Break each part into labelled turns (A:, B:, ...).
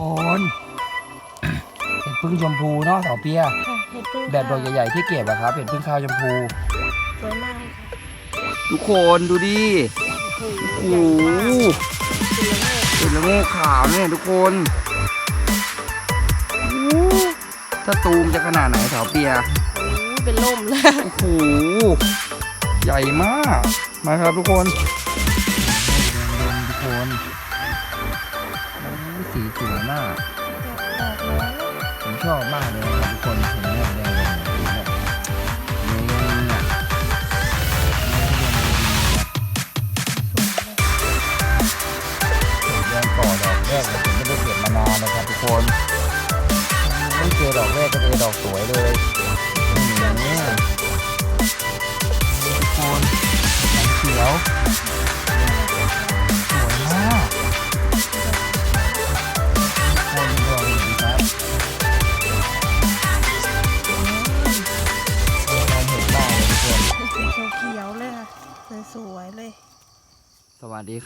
A: คนเห็ดพึ่งชมพูเนาะเสาเปีย
B: ค่ะเห็ดพึ่ง
A: แบบดอกใหญ่ๆที่เก็บอะครับเห็ดพึ่งข้าวชมพู
B: สวยมากเลยค่ะ
A: ทุกคนดูดิ
B: โอ้โห
A: โอ้
B: ใหญ่
A: โห
B: มากสีเหลืองเลย
A: เห็ดละโงกขาวเนี่ยทุกคนโอ้โหถ้าตูมจะขนาดไหนเสาเปีย
B: โอ้ยเป็นล่มเลย
A: โอ้โห ใหญ่มาก มาครับทุกคน สีสวยมาก
B: ดอกน้อย
A: ผมชอบมากเลยนะครับทุกคนเห็นไหมแดงๆแบบนี้แบบนี่เนี่ย
B: สวยเลย
A: เดือนก่อดอกแรกเลยผมไม่ได้เก็บมานานนะครับทุกคนไม่เจอดอกแรกก็เจอดอกสวยเลย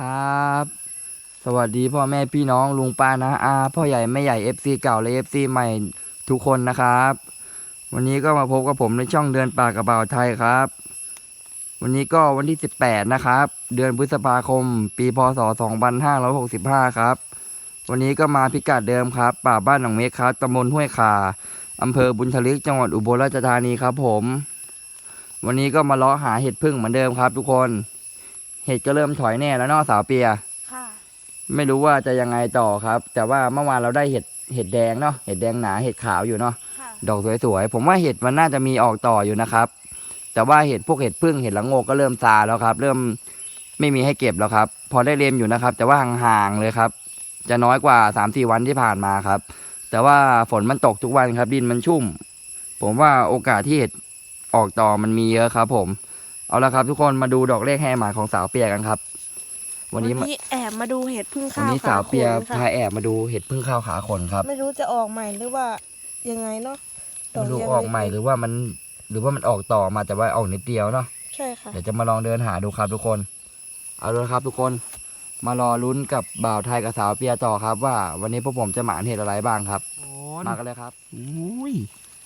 A: ครับ สวัสดีพ่อแม่พี่น้องลุงป้านะอาพ่อใหญ่แม่ใหญ่ FC เก่าและ FC ใหม่ทุกคนนะครับ วันนี้ก็มาพบกับผมในช่องเดือนป่ากระเป๋าไทยครับ วันนี้ก็วันที่ 18 นะครับ เดือนพฤษภาคม ปีพศ 2565 ครับ วันนี้ก็มาพิกัดเดิมครับ ป่าบ้านหนองเมฆครับตำบลห้วยขาอำเภอบุญทลิกจังหวัดอุบลราชธานีครับผม วันนี้ก็มาเลาะหาเห็ดพึ่งเหมือนเดิมครับ ทุกคน เห็ดก็เริ่มถอยแน่แล้วเนาะสาวเปีย
B: ค่ะ
A: ไม่รู้ว่าจะยังไงต่อครับ แต่ว่าเมื่อวานเราได้เห็ดเห็ดแดงเนาะเห็ดแดงหนาเห็ดขาวอยู่เนาะ
B: ค่ะ
A: ดอกสวยๆผมว่าเห็ดมันน่าจะมีออกต่ออยู่นะครับ แต่ว่าเห็ดพวกเห็ดพึ่งเห็ดละโงกก็เริ่มซาแล้วครับ เริ่มไม่มีให้เก็บแล้วครับ พอได้เรียมอยู่นะครับ แต่ว่าห่างๆเลยครับ จะน้อยกว่าสามสี่วันที่ผ่านมาครับ แต่ว่าฝนมันตกทุกวันครับ ดินมันชุ่ม ผมว่าโอกาสที่เห็ดออกต่อมันมีเยอะครับ ผม เอาละครับทุกคนมาดูดอกเลขแห่หมาของสาวเปียกันครับ วันนี้มา
B: แอบมาดูเห็ดพึ่ง
A: วัน
B: ข้าว
A: นี้สาวเปีย
B: ขน
A: พา
B: ค่ะ
A: แอบมาดูเห็ดพึ่งข้าวขาขนครับ
B: ไม่รู้จะออกใหม่หรือว่ายังไงเนาะด
A: ไม่รู้
B: ยัง
A: ออกใหม่หรือว่ามันหรือว่ามันออกต่อมาแต่ว่าออกนิดเดียวเนาะ
B: ใช่ค่ะ
A: เดี๋ยวจะมาลองเดินหาดูครับทุกคน เอาเลยครับทุกคนมารอลุ้นกับบ่าวไทยกับสาวเปียต่อครับ ว่าวันนี้พวกผมจะหมานเห็ดอะไรบ้างครับมากันเลยครับอุ้ย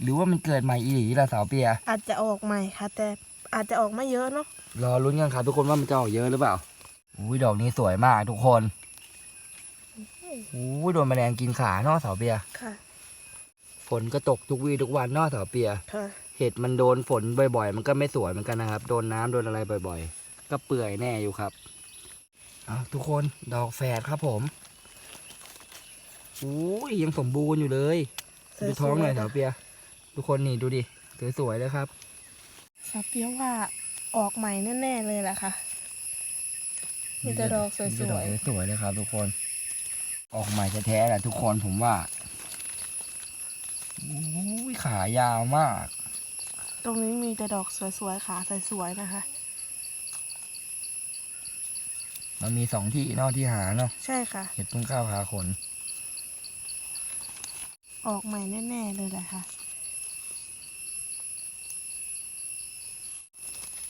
A: หรือว่ามันเกิดใหม่อีหลีล่ะสาวเปีย
B: อาจจะออกใหม่ค่ะแต่ อาจจะออกไม่เยอะเนาะ
A: รอลุ้นกันครับทุกคนว่ามันจะออกเยอะหรือเปล่าอุ้ยดอกนี้สวยมากทุกคนอุ้ยโดนแมลงกินขาเนาะสาวเปีย
B: ค่ะ
A: ฝนก็ตกทุกวีทุกวันเนาะสาวเปีย
B: ค่ะ
A: เห็ดมันโดนฝนบ่อยๆ มันก็ไม่สวยเหมือนกันนะครับ โดนน้ำโดนอะไรบ่อย ๆ ก็เปื่อยแน่อยู่ครับเอาทุกคนดอกแฝดครับผมอุ้ยยังสมบูรณ์อยู่เลย ดูท้องหน่อยสาวเปีย ทุกคนนี่ดูดิสวยๆเลยครับ
B: สาวเปียว่าออกใหม่แน่ๆเลยแหละค่ะ มีแต่ดอกสวยๆ
A: มีแต่ดอกสวยๆเลยครับ ทุกคน ออกใหม่แท้ๆแหละทุกคนผมว่าอุ้ยขายาวมาก
B: ตรงนี้มีแต่ดอกสวยๆ ขาสวยๆ นะคะ
A: มันมีสองที่เนอกที่หาเนาะ
B: ใช่ค่ะ
A: เห็ดพึ่งข้าวขาขน
B: ออกใหม่แน่ๆเลยแหละค่ะ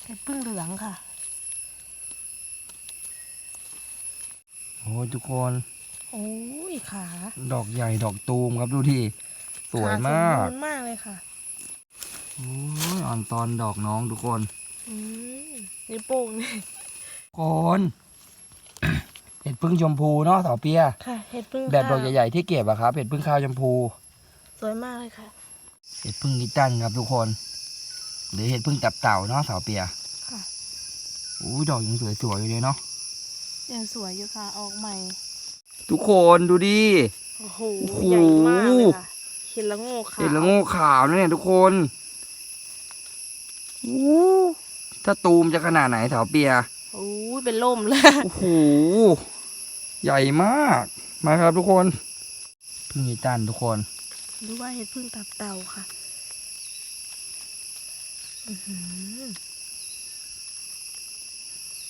B: เห็ดพึ่งเหลืองค่ะ
A: โอ้ยทุกคน
B: โอ้ยขา
A: ดอกใหญ่ดอกตูมครับดูที่สวย
B: ข
A: มาก
B: สมบูรณ์มากเลยค่ะ
A: โอ้ยอ่อนตอนดอกน้องทุกคน
B: อืมนี่วโป้งนี่
A: คนเห็ดพึ่งชมพูเนาะสาวเปีย
B: ค่ะ เห็ดพึ่ง
A: แบบดอก
B: ข้าว
A: ใหญ่ๆที่เก็บอะครับเห็ดพึ่งข้าวชมพู
B: สวยมากเลยค่ะ
A: เห็ดพึ่งลิตตันครับทุกคน หรือเห็ดพึ่งตับเต่าเนาะสาวเปีย
B: ค่ะ
A: โอ้ยดอกยังสวยๆอยู่เลยเนาะ
B: ยังสวยอยู่ค่ะ ออกใหม่
A: ทุกคนดูดิ
B: โอ้โห
A: โอ้โห
B: ใหญ่มากเลยค่ะเห็ดละโงกค่ะ
A: เห็ดละโงกขาวนะเนี่ยทุกคนโอ้ถ้าตูมจะขนาดไหนสาวเปีย
B: โอ้ยเป็นล่มเลย
A: โอ้โหใหญ่มากมาครับทุกคนพึ่งลิตตันทุกคน
B: หรือว่าเห็ดพึ่งตับเต่าค่ะ อื้อหือ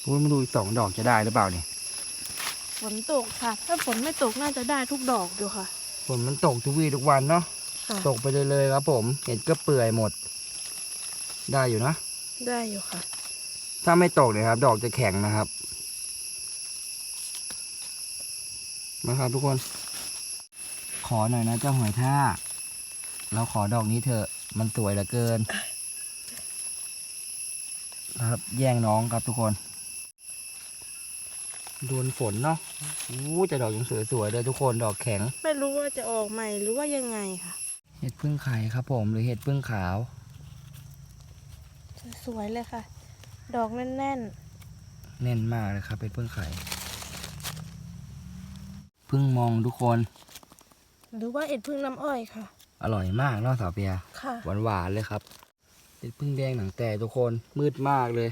A: พูดมาดูอีกสองดอกจะได้หรือเปล่าเนี่ย
B: ฝนตกค่ะ ถ้าฝนไม่ตกน่าจะได้ทุกดอกอยู่ค่ะ
A: ฝนมันตกทุกวี่ทุกวันเนาะ
B: ค่ะ
A: ตกไปเลยเลยๆครับ ผมเห็ดก็เปื่อยหมด ได้อยู่นะ
B: ได้อยู่ค่ะ
A: ถ้าไม่ตกเนี่ยครับ ดอกจะแข็งนะครับมาครับทุกคน ขอหน่อยนะเจ้าหอยทากเราขอดอกนี้เถอะมันสวยเหลือเกิน นะครับ แย่งน้องครับทุกคน โดนฝนเนาะอู้แต่ดอกยังสวยๆเลยทุกคนดอกแข็ง
B: ไม่รู้ว่าจะออกใหม่หรือว่ายังไงค่ะ
A: เห็ดพึ่งไข่ครับผมหรือเห็ดพึ่งขาว
B: สวยๆเลยค่ะ ดอกแน่น
A: แน่นมากเลยครับเป็นพึ่งไข่พึ่งมองทุกคน
B: ๆ หรือว่าเอ็ดพึ่งน้ำอ้อยค่ะ
A: อร่อยมากเนาะสาวเปีย
B: ค่ะ
A: หวานหวานๆเลยครับ เห็ดพึ่งแดงหนังแต่ทุกคนมืดมากเลย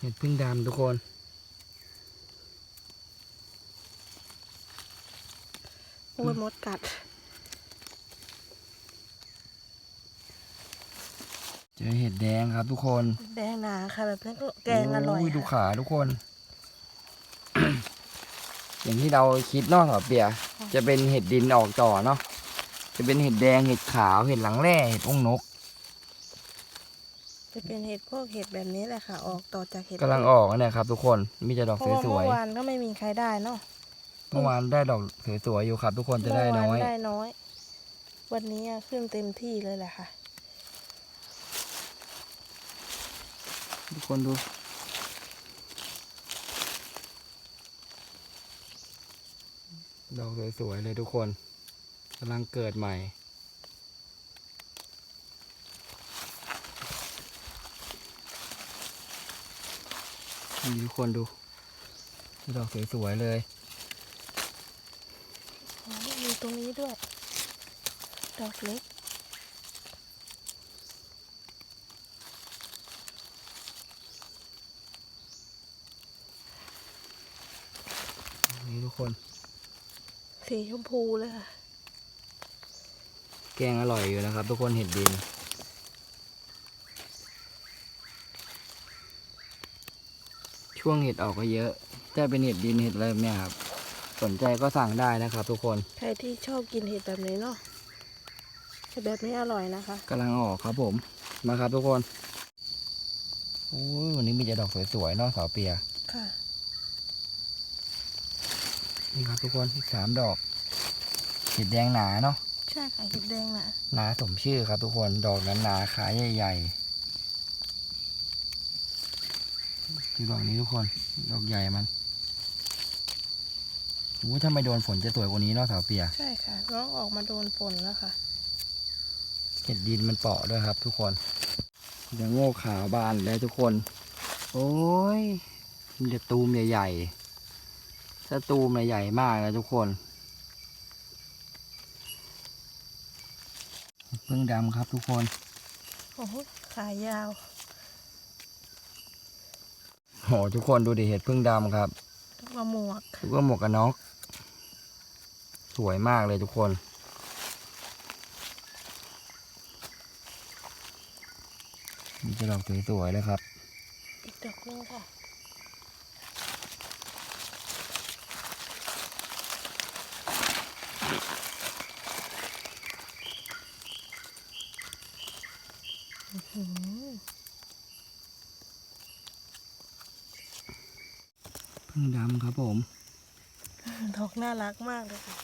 A: เห็ดพึ่งดำทุกคน
B: โอ้ยมดกัด
A: เจอเห็ดแดงครับทุกคน
B: แดงหนาค่ะแบบนั้นก็แกงอร่อย
A: โดู
B: ค่ะ
A: ขาทุกคน อย่างที่เราคิดเนาะสาวเปีย จะเป็นเห็ดดินออกต่อเนาะ จะเป็นเห็ดแดงเห็ดขาวเห็ดหลังแร่เห็ดองนก
B: จะเป็นเห็ดพวกเห็ดแบบนี้แหละค่ะ ออกต่อจากเห็ด
A: กำลังออกเนี่ยครับ ทุกคนมีแต่ดอก
B: เพราะว่า
A: ส
B: เมื่
A: วย
B: อวานก็ไม่มีใครได้เนาะ
A: ๆเมื่อวานได้ดอกสวยๆอยู่ครับ ทุกคนจะได้น้อย
B: เมื่วาได้น้อย วันนี้อะขึ้นเต็มที่เลยแหละค่ะ
A: ทุกคนดู ดอกสวยๆเลยทุกคนกำลังเกิดใหม่ นี่ทุกคนดูดอกสวยๆเลย
B: อ๋อมีตรงนี้ด้วย ดอกเล็ก
A: นี่ทุกคน
B: สีชมพูเลยค่ะ
A: แกงอร่อยอยู่นะครับ ทุกคนเห็ดดิน ช่วงเห็ดออกก็เยอะถ้าเป็นเห็ดดินเห็ดอะไรแบบเนี่ยครับ สนใจก็สั่งได้นะครับ ทุกคน
B: ใครที่ชอบกินเห็ดแบบนี้เนาะเห็ดแบบนี้อร่อยนะคะ
A: กำลังออกครับผมมาครับทุกคนโอ้ยวันนี้มีแต่ดอกสวยๆเนาะสาวเปีย
B: ค่ะ
A: นี่ครับทุกคนอีกสามดอกเห็ดแดงหนาเนาะ
B: ใช่ค่ะเห็ดแดงนะ
A: หนาสมชื่อครับทุกคนดอกนั้นหนาๆขาใหญ่ๆดูดอกนี้ทุกคนดอกใหญ่มันโอ้ยถ้าไม่โดนฝนจะสวยกว่านี้เนาะสาวเปีย
B: ใช่ค่ะน้องออกมาโดนฝนแล้วค่ะ
A: เห็ดดินมันเปาะด้วยครับ ทุกคนเดี๋ยวโง่ขาวบานเลยทุกคน โอ้ยมันจะตูมใหญ่ๆถ้าตูมใหญ่ๆมากเลยทุกคน เพิ่งดำครับทุกคน
B: โอ้โหขายาว
A: โหทุกคนดูดิเห็ดพึ่งดำครับ
B: ต้องมาหมวก
A: แล้วก็หมวกกันน็อกสวยมากเลยทุกคน มีจะดอกสวยๆเลยครับ
B: อีกดอกนึงค่ะ อื้อหือ
A: พึ่ง ดำครับผม
B: ดอกน่ารักมากเลยค่ะ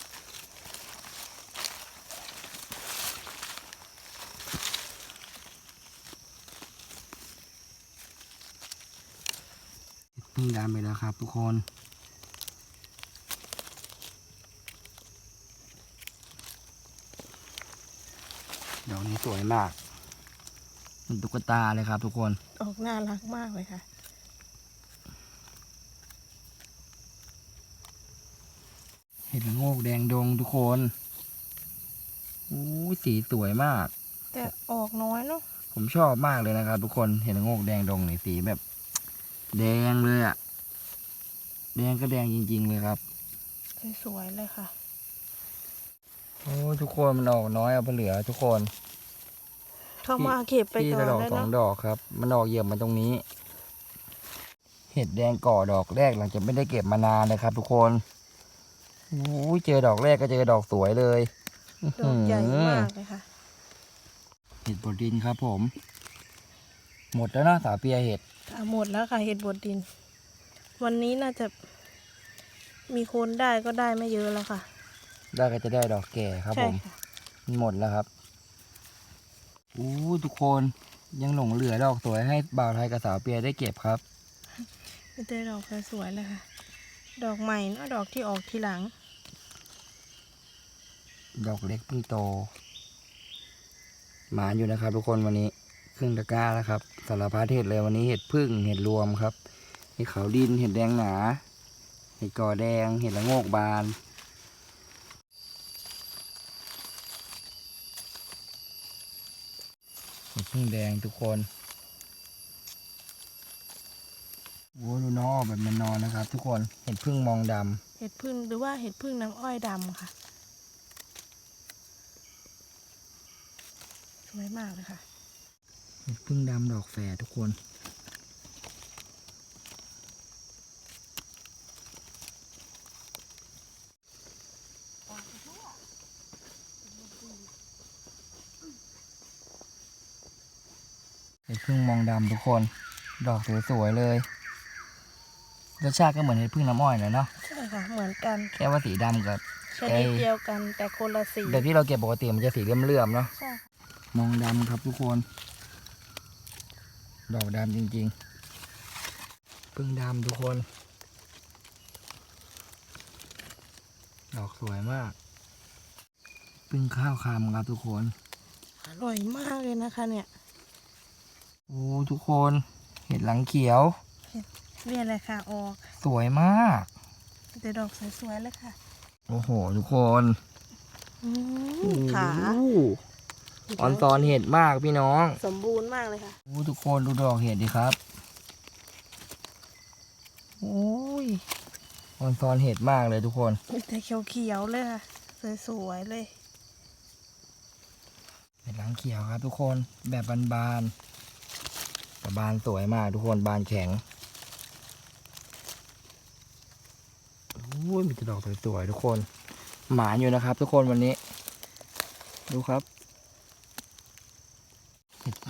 A: พึ่งดำไปแล้วครับทุกคนดอกนี้สวยมากเป็นตุ๊กตาเลยครับทุกคน
B: ออกน่ารักมากเลยค่ะ
A: เห็ ดละโงกแดงดงทุกคนอู้ยสีสวยมาก
B: แต่ออกน้อยเนาะ
A: ผมชอบมากเลยนะครับ ทุกคนเห็ดละโงกแดงดงนี่สีแบบ แดงเลยอะแดงก็แดงจริง ๆ เลยครับ
B: สวยๆเลยค่ะ
A: โอ้ยทุกคนมันออกน้อยเอาไปเหลือ ทุกคน
B: เข้ามาเก็บไป
A: ที่
B: ก่อ
A: ละ
B: น
A: ดอก
B: ได้
A: สอง
B: เนาะ
A: ดอกครับ มันออกเหยียบมาตรงนี้ เห็ดแดงก่อดอกแรกหลังจากไม่ได้เก็บมานานเลยครับ ทุกคนโอ้ยเจอดอกแรกก็เจอดอกสวยเลย
B: ดอกใหญ่
A: อื้อหือ
B: มากเลยค่ะ
A: เห็ดบดดินครับผม หมดแล้วเนาะสาวเปียเห็ด
B: อะหมดแล้วค่ะเห็ดบดดิน วันนี้น่าจะ มีคนได้ก็ได้ไม่เยอะแล้วค่ะ
A: ได้ก็จะได้ดอกแก่ครับ
B: ใช่
A: ผม
B: ค่ะ
A: มันหมดแล้วครับอู้ทุกคนยังหลงเหลือดอกสวยให้บ่าวไทยกับสาวเปียได้เก็บครับ
B: มีแต่ดอกสวยๆเลยค่ะ ดอกใหม่เนอะดอกที่ออกทีหลัง
A: ดอกเล็กเพิ่งโต หมานอยู่นะครับทุกคนวันนี้ครึ่งตะกร้าแล้วครับสารพัดเห็ดเลยวันนี้เห็ดพึ่งเห็ดรวมครับเห็ดขาวดินเห็ดแดงหนา เห็ดกอแดง เห็ดละโงกบานเห็ดพึ่งแดงทุกคนโอ้ดูน้อแบบมันนอนนะครับ ทุกคนเห็ดพึ่งมองดำ
B: เห็ดพึ่งหรือว่าเห็ดพึ่งน้ำอ้อยดำค่ะ สวยมากเลยค่ะ
A: เห็ดพึ่งดำดอกแฝดทุกคนเห็ดพึ่งมองดำทุกคน ดอกสวยๆเลย รสชาติก็เหมือนเห็ดพึ่งน้ำอ้อยเลยเนาะ
B: ใช่ค่ะ เหมือนกัน
A: แค่ว่าสีดำกับ
B: ชนิดเดียวกันแต่คนละสี
A: แบบที่เราเก็บปกติมันจะสีเลื่อมๆเนาะ
B: ใช่ค่ะ
A: มองดำครับทุกคน ดอกดำจริงๆ พึ่งดำทุกคน ดอกสวยมาก พึ่งข้าวคำครับทุกคน
B: อร่อยมากเลยนะคะเนี่ย
A: โอ้ทุกคนเห็ดหลังเขียว
B: เรียนเลยค่ะออก
A: สวยมาก
B: มีแต่ดอกสวยๆเลยค่ะ
A: โอ้โห ทุกคน
B: อืมขา
A: โอ้โห ออนซอนเห็ดมากพี่น้อง
B: สมบูรณ์มากเลยค่ะ
A: โอ้ทุกคนดูดอกเห็ดดิครับโอ้ยออนซอนเห็ดมากเลยทุกคน
B: มีแต่เขียวๆเลยค่ะสวยๆเลย
A: เห็ดหลังเขียวครับทุกคนแบบบานๆแต่บานสวยมากทุกคนบานแข็งโอ้ยมีแต่ดอกสวยๆทุกคน หมานอยู่นะครับ ทุกคนวันนี้ ดูครับเห็ด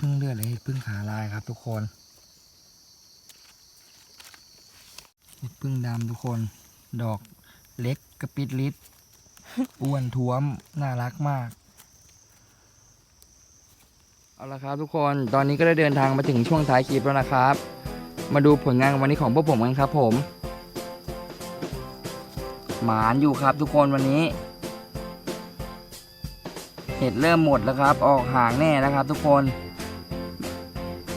A: พึ่งเลือดเลยเห็ดพึ่งขาลายครับ ทุกคนเห็ดพึ่งดำทุกคน ดอกเล็กกระปิดลิดอ้วนท้วมน่ารักมาก เอาละครับทุกคนตอนนี้ก็ได้เดินทางมาถึงช่วงท้ายคลิปแล้วนะครับ มาดูผลงานวันนี้ของพวกผมกันครับผม หมานอยู่ครับทุกคนวันนี้ เห็ดเริ่มหมดแล้วครับ ออกห่างแน่นะครับทุกคน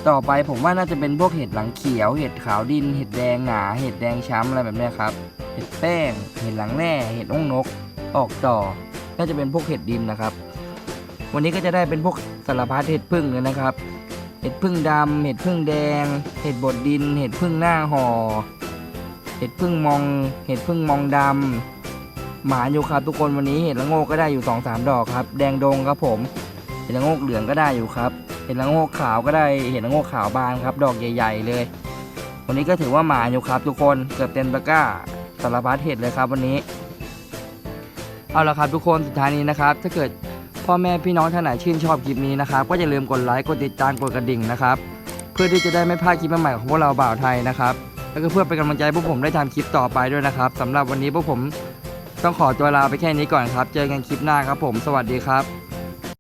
A: ต่อไปผมว่าน่าจะเป็นพวกเห็ดหลังเขียว เห็ดขาวดิน เห็ดแดงหนา เห็ดแดงช้ำอะไรแบบนี้ครับ เห็ดแป้ง เห็ดหลังแร่เห็ดอ้งนก ออกต่อ น่าจะเป็นพวกเห็ดดินนะครับ วันนี้ก็จะได้เป็นพวกสารพัดเห็ดพึ่งเลยนะครับ เห็ดพึ่งดำ เห็ดพึ่งแดง เห็ดบดดิน เห็ดพึ่งหน้าห่อ เห็ดพึ่งมอง เห็ดพึ่งมองดำ หมาอยู่ครับทุกคนวันนี้เห็ดละโงกก็ได้อยู่สองสามดอกครับ แดงดงครับผม เห็ดละโงกเหลืองก็ได้อยู่ครับ เห็ดละโงกขาวก็ได้เห็ดละโงกขาวบานครับ ดอกใหญ่ ๆ เลย วันนี้ก็ถือว่าหมาอยู่ครับ ทุกคนเกือบเต็มตะกร้าสารพัดเห็ดเลยครับวันนี้ เอาละครับทุกคนสุดท้ายนี้นะครับ ถ้าเกิดพ่อแม่พี่น้องท่านไหนชื่นชอบคลิปนี้นะครับ ก็อย่าลืมกดไลค์กดติดตามกดกระดิ่งนะครับ เพื่อที่จะได้ไม่พลาดคลิปใหม่ของพวกเราบ่าวไทยนะครับแล้วก็เพื่อเป็นกำลังใจให้พวกผมได้ทำคลิปต่อไปด้วยนะครับสำหรับวันนี้พวกผมต้องขอตัวลาไปแค่นี้ก่อนครับ เจอกันคลิปหน้าครับผม สวัสดีครับ